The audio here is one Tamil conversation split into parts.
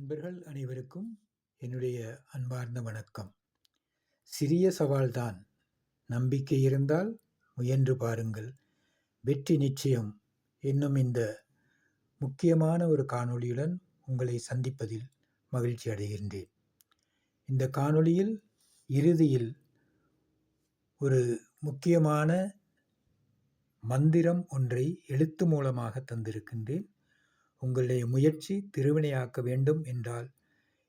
நண்பர்கள் அனைவருக்கும் என்னுடைய அன்பார்ந்த வணக்கம். சிறிய சவால்தான். நம்பிக்கை இருந்தால் முயன்று பாருங்கள். வெற்றி நிச்சயம் என்னும் இந்த முக்கியமான ஒரு காணொளியுடன் உங்களை சந்திப்பதில் மகிழ்ச்சி அடைகின்றேன். இந்த காணொளியில் இறுதியில் ஒரு முக்கியமான மந்திரம் ஒன்றை எழுத்து மூலமாக தந்திருக்கின்றேன். உங்களுடைய முயற்சி திருவினையாக்க வேண்டும் என்றால்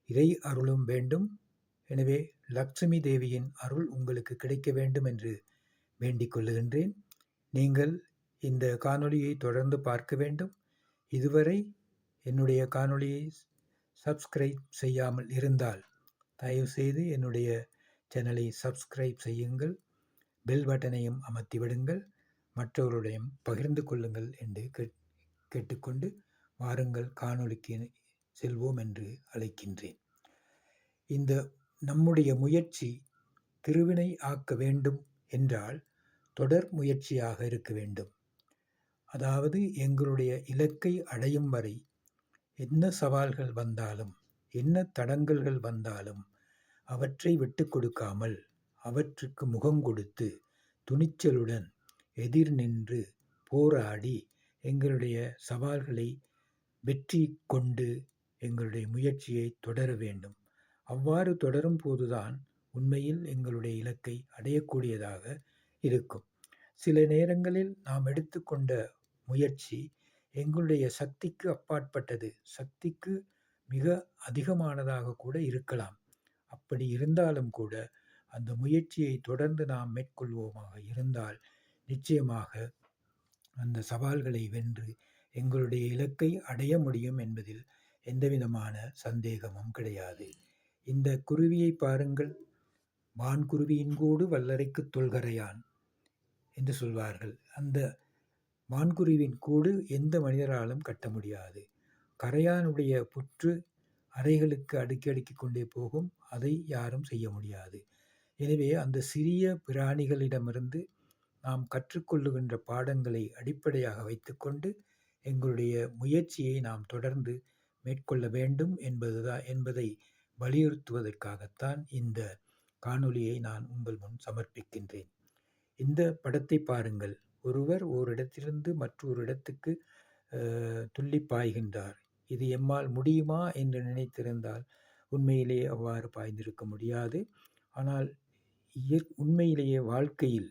இறை அருளும் வேண்டும். எனவே லக்ஷ்மி தேவியின் அருள் உங்களுக்கு கிடைக்க வேண்டும் என்று வேண்டிக் கொள்ளுகின்றேன் நீங்கள் இந்த காணொளியை தொடர்ந்து பார்க்க வேண்டும். இதுவரை என்னுடைய காணொளியை சப்ஸ்கிரைப் செய்யாமல் இருந்தால் தயவுசெய்து என்னுடைய சேனலை சப்ஸ்கிரைப் செய்யுங்கள். பெல் பட்டனையும் அமர்த்தி விடுங்கள். மற்றவர்களுடையும் பகிர்ந்து கொள்ளுங்கள் என்று கேட்டுக்கொண்டு வாருங்கள் காணொளிக்கு செல்வோம் என்று அழைக்கின்றேன். இந்த நம்முடைய முயற்சி திருவினை ஆக்க வேண்டும் என்றால் தொடர் முயற்சியாக இருக்க வேண்டும். அதாவது எங்களுடைய இலக்கை அடையும் வரை என்ன சவால்கள் வந்தாலும் என்ன தடங்கல்கள் வந்தாலும் அவற்றை விட்டு கொடுக்காமல் அவற்றுக்கு முகம் கொடுத்து துணிச்சலுடன் எதிர் நின்று போராடி எங்களுடைய சவால்களை வெற்றி கொண்டு எங்களுடைய முயற்சியை தொடர வேண்டும். அவ்வாறு தொடரும் போதுதான் உண்மையில் எங்களுடைய இலக்கை அடையக்கூடியதாக இருக்கும். சில நேரங்களில் நாம் எடுத்துக்கொண்ட முயற்சி எங்களுடைய சக்திக்கு அப்பாற்பட்டது. சக்திக்கு மிக அதிகமானதாக கூட இருக்கலாம். அப்படி இருந்தாலும் கூட அந்த முயற்சியை தொடர்ந்து நாம் மேற்கொள்வோமாக இருந்தால் நிச்சயமாக அந்த சவால்களை வென்று எங்களுடைய இலக்கை அடைய முடியும் என்பதில் எந்தவிதமான சந்தேகமும் கிடையாது. இந்த குருவியை பாருங்கள். வான்குருவியின் கூடு வல்லறைக்கு தொல்கரையான் என்று சொல்வார்கள். அந்த வான்குருவின் கூடு எந்த மனிதராலும் கட்ட முடியாது. கரையானுடைய புற்று அறைகளுக்கு அடுக்கி அடுக்கி கொண்டே போகும். அதை யாரும் செய்ய முடியாது. எனவே அந்த சிறிய பிராணிகளிடமிருந்து நாம் கற்றுக்கொள்ளுகின்ற பாடங்களை அடிப்படையாக வைத்துக்கொண்டு எங்களுடைய முயற்சியை நாம் தொடர்ந்து மேற்கொள்ள வேண்டும் என்பதுதான் என்பதை வலியுறுத்துவதற்காகத்தான் இந்த காணொளியை நான் உங்கள் முன் சமர்ப்பிக்கின்றேன். இந்த படத்தை பாருங்கள். ஒருவர் ஓரிடத்திலிருந்து மற்றொரு இடத்துக்கு துள்ளி பாய்கின்றார். இது எம்மால் முடியுமா என்று நினைத்திருந்தால் உண்மையிலேயே அவ்வாறு பாய்ந்திருக்க முடியாது. ஆனால் உண்மையிலேயே வாழ்க்கையில்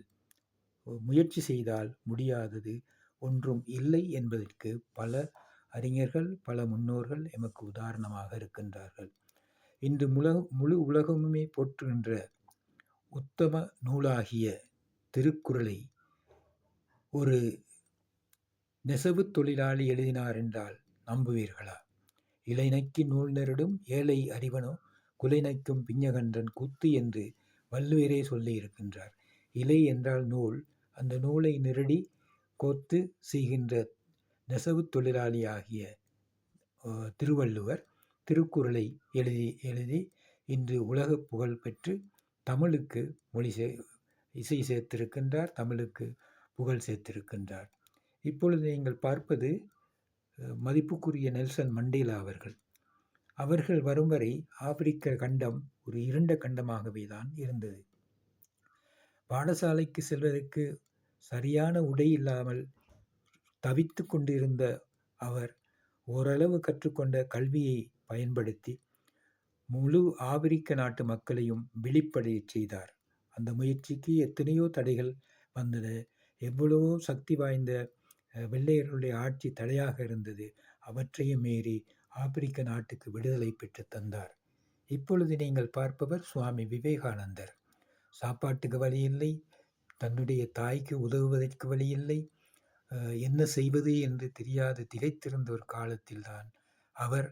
முயற்சி செய்தால் முடியாதது ஒன்றும் இல்லை என்பதற்கு பல அறிஞர்கள் பல முன்னோர்கள் எமக்கு உதாரணமாக இருக்கின்றார்கள். இன்று முல முழு உலகமுமே போற்றுகின்ற உத்தம நூலாகிய திருக்குறளை ஒரு நெசவு தொழிலாளி எழுதினார் என்றால் நம்புவீர்களா? இளைநக்கி நூல் நெருடும் ஏழை அறிவனோ? குலைநைக்கும் பிஞ்சகன்றன் குத்து என்று வள்ளுவரே சொல்லி இருக்கின்றார். இலை என்றால் நூல். அந்த நூலை நெருடி கோத்து செய்கின்ற நெசவு தொழிலாளியாகிய திருவள்ளுவர் திருக்குறளை எழுதி எழுதி இன்று உலக புகழ் பெற்று தமிழுக்கு மொழி சே இசை சேர்த்திருக்கின்றார் தமிழுக்கு புகழ் சேர்த்திருக்கின்றார். இப்பொழுது நீங்கள் பார்ப்பது மதிப்புக்குரிய நெல்சன் மண்டேலா அவர்கள். அவர்கள் வரும் வரை ஆப்பிரிக்க கண்டம் ஒரு இருண்ட கண்டமாகவே தான் இருந்தது. பாடசாலைக்கு செல்வதற்கு சரியான உடை இல்லாமல் தவித்து கொண்டிருந்த அவர் ஓரளவு கற்றுக்கொண்ட கல்வியை பயன்படுத்தி முழு ஆப்பிரிக்க நாட்டு மக்களையும் விழிப்படைய செய்தார். அந்த முயற்சிக்கு எத்தனையோ தடைகள் வந்தது. எவ்வளவோ சக்தி வாய்ந்த வெள்ளையர்களுடைய ஆட்சி தடையாக இருந்தது. அவற்றையும் மீறி ஆப்பிரிக்க நாட்டுக்கு விடுதலை பெற்று தந்தார். இப்பொழுது நீங்கள் பார்ப்பவர் சுவாமி விவேகானந்தர். சாப்பாட்டுக்கு வழி இல்லை. தன்னுடைய தாய்க்கு உதவுவதற்கு வழியில்லை. என்ன செய்வது என்று தெரியாது. திகைத்திருந்த ஒரு காலத்தில்தான் அவர்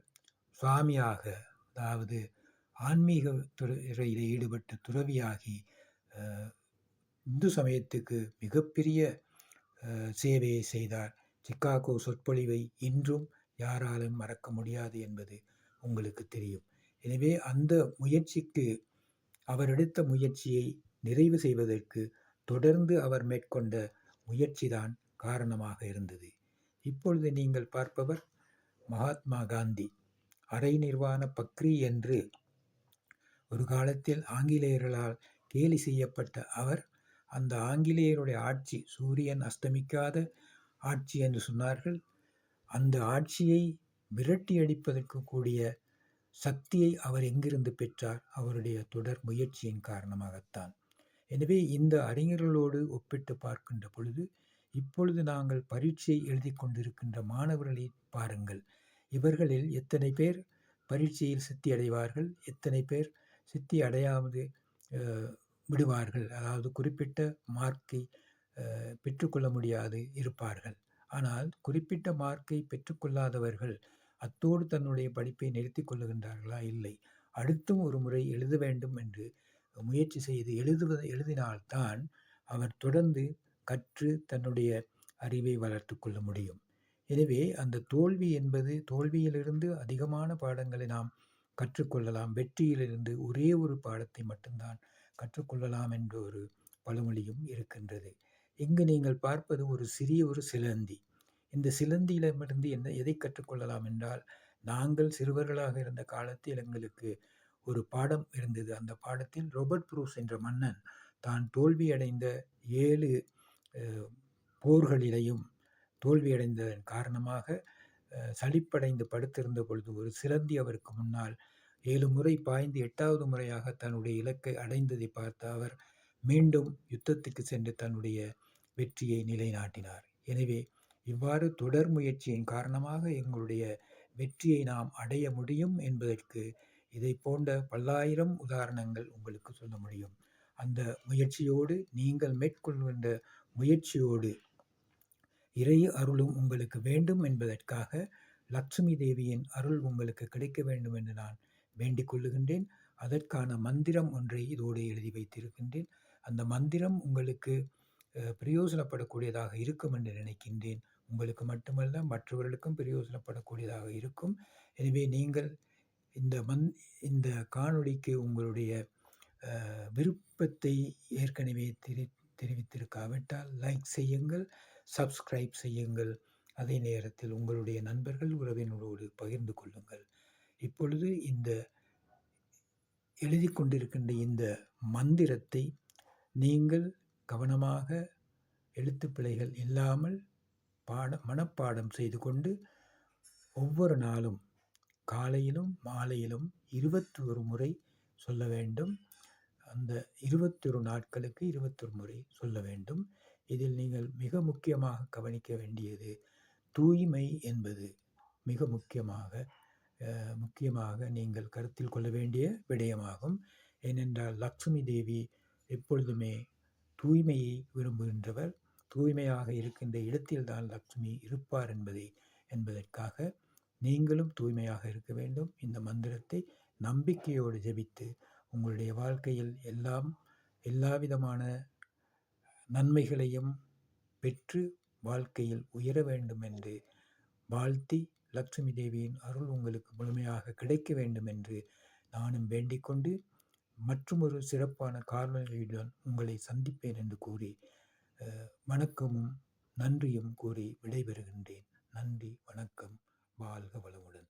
சுவாமியாக அதாவது ஆன்மீக துறையில் ஈடுபட்டு துறவியாகி இந்து சமயத்துக்கு மிகப்பெரிய சேவையை செய்தார். சிக்காகோ சொற்பொழிவை இன்றும் யாராலும் மறக்க முடியாது என்பது உங்களுக்கு தெரியும். எனவே அந்த முயற்சிக்கு அவர் எடுத்த முயற்சியை நிறைவு செய்வதற்கு தொடர்ந்து அவர் மேற்கொண்ட முயற்சிதான் காரணமாக இருந்தது. இப்பொழுது நீங்கள் பார்ப்பவர் மகாத்மா காந்தி. அரை நிர்வாண பக்ரி என்று ஒரு காலத்தில் ஆங்கிலேயர்களால் கேலி செய்யப்பட்ட அவர் அந்த ஆங்கிலேயருடைய ஆட்சி சூரியன் அஸ்தமிக்காத ஆட்சி என்று சொன்னார்கள். அந்த ஆட்சியை விரட்டி அடிப்பதற்கு கூடிய சக்தியை அவர் எங்கிருந்து பெற்றார்? அவருடைய தொடர் முயற்சியின் காரணமாகத்தான். எனவே இந்த அறிஞர்களோடு ஒப்பிட்டு பார்க்கின்ற பொழுது இப்பொழுது நாங்கள் பரீட்சை எழுதி கொண்டிருக்கின்ற மாணவர்களை பாருங்கள். இவர்களில் எத்தனை பேர் பரீட்சையில் சித்தி அடைவார்கள்? எத்தனை பேர் சித்தி அடையாவது விடுவார்கள்? அதாவது குறிப்பிட்ட மார்க்கை பெற்றுக்கொள்ள முடியாது இருப்பார்கள். ஆனால் குறிப்பிட்ட மார்க்கை பெற்றுக்கொள்ளாதவர்கள் அத்தோடு தன்னுடைய படிப்பை நிறுத்தி கொள்ளுகின்றார்களா? இல்லை. அடுத்தும் ஒரு முறை எழுத வேண்டும் என்று முயற்சி செய்து எழுதுவது எழுதினால்தான் அவர் தொடர்ந்து கற்று தன்னுடைய அறிவை வளர்த்து கொள்ள முடியும். எனவே அந்த தோல்வி என்பது தோல்வியிலிருந்து அதிகமான பாடங்களை நாம் கற்றுக்கொள்ளலாம் வெற்றியிலிருந்து ஒரே ஒரு பாடத்தை மட்டும்தான் கற்றுக்கொள்ளலாம் என்ற ஒரு பழமொழியும் இருக்கின்றது. இங்கு நீங்கள் பார்ப்பது ஒரு சிறிய ஒரு சிலந்தி. இந்த சிலந்தியிடமிருந்து என்ன எதை கற்றுக்கொள்ளலாம் என்றால் நாங்கள் சிறுவர்களாக இருந்த காலத்தில் எங்களுக்கு ஒரு பாடம் இருந்தது. அந்த பாடத்தில் ரோபர்ட் ப்ரூஸ் என்ற மன்னன் தான் தோல்வியடைந்த ஏழு போர்களிலையும் தோல்வியடைந்ததன் காரணமாக சளிப்படைந்து படுத்திருந்த பொழுது ஒரு சிலந்தி அவருக்கு முன்னால் ஏழு முறை பாய்ந்து எட்டாவது முறையாக தன்னுடைய இலக்கை அடைந்ததை பார்த்த அவர் மீண்டும் யுத்தத்துக்கு சென்று தன்னுடைய வெற்றியை நிலைநாட்டினார். எனவே இவ்வாறு தொடர் முயற்சியின் காரணமாக எங்களுடைய வெற்றியை நாம் அடைய முடியும் என்பதற்கு இதை போன்ற பல்லாயிரம் உதாரணங்கள் உங்களுக்கு சொல்ல முடியும். அந்த முயற்சியோடு நீங்கள் மேற்கொள்கின்ற முயற்சியோடு இறை அருளும் உங்களுக்கு வேண்டும் என்பதற்காக லட்சுமி தேவியின் அருள் உங்களுக்கு கிடைக்க வேண்டும் என்று நான் வேண்டிக் கொள்ளுகின்றேன். அதற்கான மந்திரம் ஒன்றை இதோடு எழுதி வைத்திருக்கின்றேன். அந்த மந்திரம் உங்களுக்கு பிரயோஜனப்படக்கூடியதாக இருக்கும் என்று நினைக்கின்றேன். உங்களுக்கு மட்டுமல்ல மற்றவர்களுக்கும் பிரயோஜனப்படக்கூடியதாக இருக்கும். எனவே நீங்கள் இந்த மந் இந்த காணொளிக்கு உங்களுடைய விருப்பத்தை ஏற்கனவே தெரி தெரிவித்திருக்காவிட்டால் லைக் செய்யுங்கள் சப்ஸ்கிரைப் செய்யுங்கள். அதே நேரத்தில் உங்களுடைய நண்பர்கள் உறவினரோடு பகிர்ந்து கொள்ளுங்கள். இப்பொழுது இந்த எழுதி கொண்டிருக்கின்ற இந்த மந்திரத்தை நீங்கள் கவனமாக எழுத்துப்பிழைகள் இல்லாமல் பாட மனப்பாடம் செய்து கொண்டு ஒவ்வொரு நாளும் காலையிலும் மாலையிலும் இருபத்தொரு முறை சொல்ல வேண்டும். அந்த இருபத்தொரு நாட்களுக்கு இருபத்தொரு முறை சொல்ல வேண்டும். இதில் நீங்கள் மிக முக்கியமாக கவனிக்க வேண்டியது தூய்மை என்பது மிக முக்கியமாக முக்கியமாக நீங்கள் கருத்தில் கொள்ள வேண்டிய விடயமாகும். ஏனென்றால் லக்ஷ்மி தேவி எப்பொழுதுமே தூய்மையை விரும்புகின்றவர். தூய்மையாக இருக்கின்ற இடத்தில்தான் லக்ஷ்மி இருப்பார் என்பதை என்பதற்காக நீங்களும் தூய்மையாக இருக்க வேண்டும். இந்த மந்திரத்தை நம்பிக்கையோடு ஜெபித்து உங்களுடைய வாழ்க்கையில் எல்லாம் எல்லா விதமான நன்மைகளையும் பெற்று வாழ்க்கையில் உயர வேண்டும் என்று வாழ்த்தி லட்சுமி தேவியின் அருள் உங்களுக்கு முழுமையாக கிடைக்க வேண்டும் என்று நானும் வேண்டிக்கொண்டு மற்றும் ஒரு சிறப்பான காரணங்களுடன் உங்களை சந்திப்பேன் என்று கூறி வணக்கமும் நன்றியும் கூறி விடைபெறுகின்றேன். நன்றி வணக்கம். வாழ்க வளமுடன்.